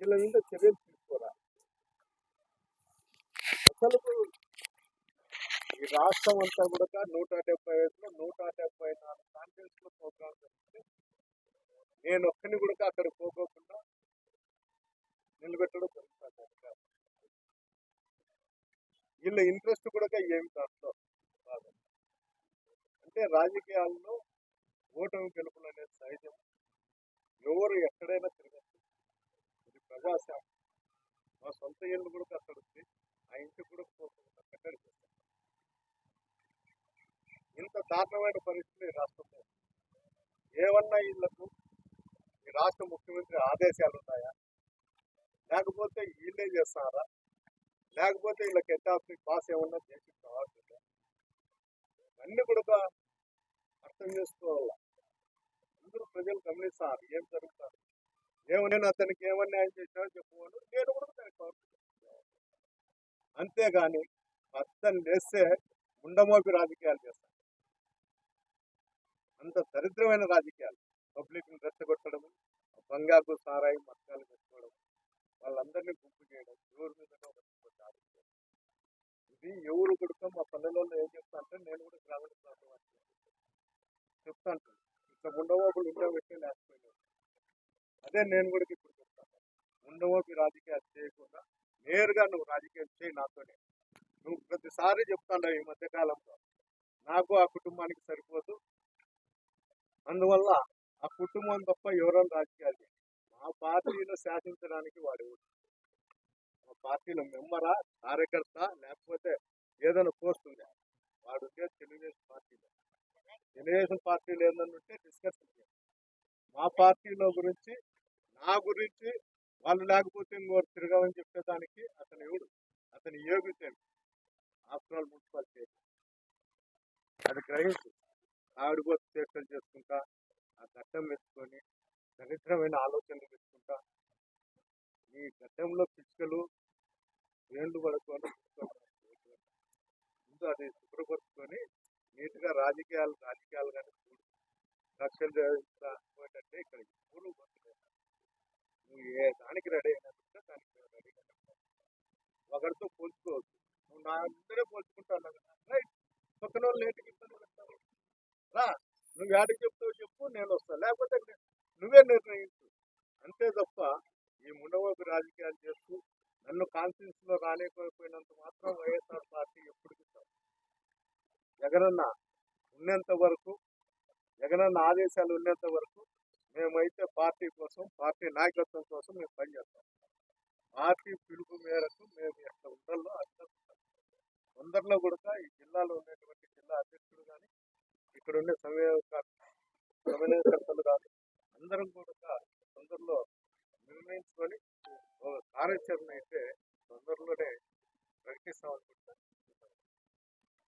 వీళ్ళ మీద చర్యలు తీసుకోరా? అసలు ఈ రాష్ట్రం అంతా కూడా నూట డెబ్బై ఐదులో నూట డెబ్బై నాలుగు కాన్ఫరెన్స్లో ప్రోగ్రామ్ జరిగితే నేను ఒక్కని కూడా అక్కడ పోకోకుండా నిలబెట్టడం జరుగుతుంది వీళ్ళ ఇంట్రెస్ట్ కూడా ఏమి దాంట్లో? కాదు అంటే రాజకీయాల్లో ఓటమి గెలుపులు అనేది సహజం. ఎవరు ఎక్కడైనా తిరగచ్చు. ఇది మా సొంత ఇల్లు కూడా కట్టడుద్ది ఆ ఇంటి కూడా పోకుండా కట్టడి ఇంత దారుణమైన పరిస్థితులు ఈ రాష్ట్రంలో ఏమన్నా ఇళ్ళకు ఈ రాష్ట్ర ముఖ్యమంత్రి ఆదేశాలు ఉన్నాయా? లేకపోతే వీళ్ళే చేస్తారా? లేకపోతే వీళ్ళకి ఎట్టాఫిక్ పాస్ ఏమన్నా చేసి కావాల్సిందా అన్ని కూడా అర్థం చేసుకోవాలి? అందరూ ప్రజలు గమనిస్తారు. ఏం జరుగుతారు ఏమన్నా అతనికి ఏమన్నా ఆయన చేశాడో చెప్పుకోను నేను కూడా దానికి అంతేగాని అతను లేస్తే ఉండమోపి రాజకీయాలు చేస్తాను. అంత దరిద్రమైన రాజకీయాలు. పబ్లిక్ని రెచ్చగొట్టడం బంగాకు సారాయి మతకాలు పెట్టుకోవడం వాళ్ళందరినీ గుంపు చేయడం ఎవరి మీద ఇది ఎవరు కొడుకో మా పల్లెలలో ఏం చెప్తా అంటే నేను కూడా గ్రామీణ ప్రాంతం చెప్తా చెప్తాను. ఇట్లా ఉండవోపులు ఇంట్లో పెట్టి లేకపోయినా అదే నేను కూడా ఇప్పుడు చెప్తాను. ఉండవోపి రాజకీయాలు చేయకుండా నేరుగా నువ్వు రాజకీయం చేయి నాతోనే. నువ్వు ప్రతిసారి చెప్తాను ఈ మధ్యకాలంలో నాకు ఆ కుటుంబానికి సరిపోదు. అందువల్ల ఆ కుటుంబం తప్ప ఎవరైనా రాజకీయాలు మా పార్టీలో శాసించడానికి వాడు మా పార్టీలో మెంబరా కార్యకర్త లేకపోతే ఏదైనా పోస్ట్ ఉందా? వాడు ఉంటే తెలుగుదేశం పార్టీలో. తెలుగుదేశం పార్టీలో ఉంటే డిస్కషన్ మా పార్టీలో గురించి నా గురించి వాళ్ళు లేకపోతే నువ్వు తిరగమని చెప్పేదానికి అతను ఎవడు? అతని యోగ్యత ఆఫ్టర్ ఆల్ మున్సిపాలిటీ అది గ్రహించు. ఆవిడపోతే చేష్టలు చేసుకుంటా ఆ గడ్డం వేసుకొని దరిద్రమైన ఆలోచనలు పెట్టుకుంటా ఈ గడ్డంలో పిచ్చుకలు వేళ్ళు పడుకొని ముందు అది శుభ్రపరుచుకొని నీట్గా రాజకీయాలు రాజకీయాలు కానీ చూడు రక్షణ పోయేటట్టే ఇక్కడ ఎప్పుడు నువ్వు ఏ దానికి రెడీ అయినట్టు దానికి రెడీ ఒకరితో పోల్చుకోవద్దు నువ్వు నా అందరే పోల్చుకుంటాను రైట్? పక్కన వాళ్ళు లేటుకి ఇబ్బంది రా నువ్వు యాడికి చెప్తావు చెప్పు నేను వస్తాను లేకపోతే నువ్వే నిర్ణయించు. అంతే తప్ప ఈ ముండవోపు రాజకీయాలు చేస్తూ నన్ను కాన్ఫరెన్స్ రాలేకపోయినంత మాత్రం వైఎస్ఆర్ పార్టీ ఎప్పుడు సాగు. జగనన్న ఉన్నంత వరకు జగనన్న ఆదేశాలు ఉన్నంత వరకు మేమైతే పార్టీ కోసం పార్టీ నాయకత్వం కోసం మేము పనిచేస్తాం. పార్టీ పిలుపు మేరకు మేము అందరిలో కూడా ఈ జిల్లాలో ఉన్నటువంటి జిల్లా అధ్యక్షుడు కానీ ఇక్కడ ఉండే సమయ సమన్వయకర్తలు కానీ అందరం కూడా తొందరలో నిర్ణయించుకొని ఒక కార్యాచరణ అయితే తొందరలోనే ప్రకటిస్తామని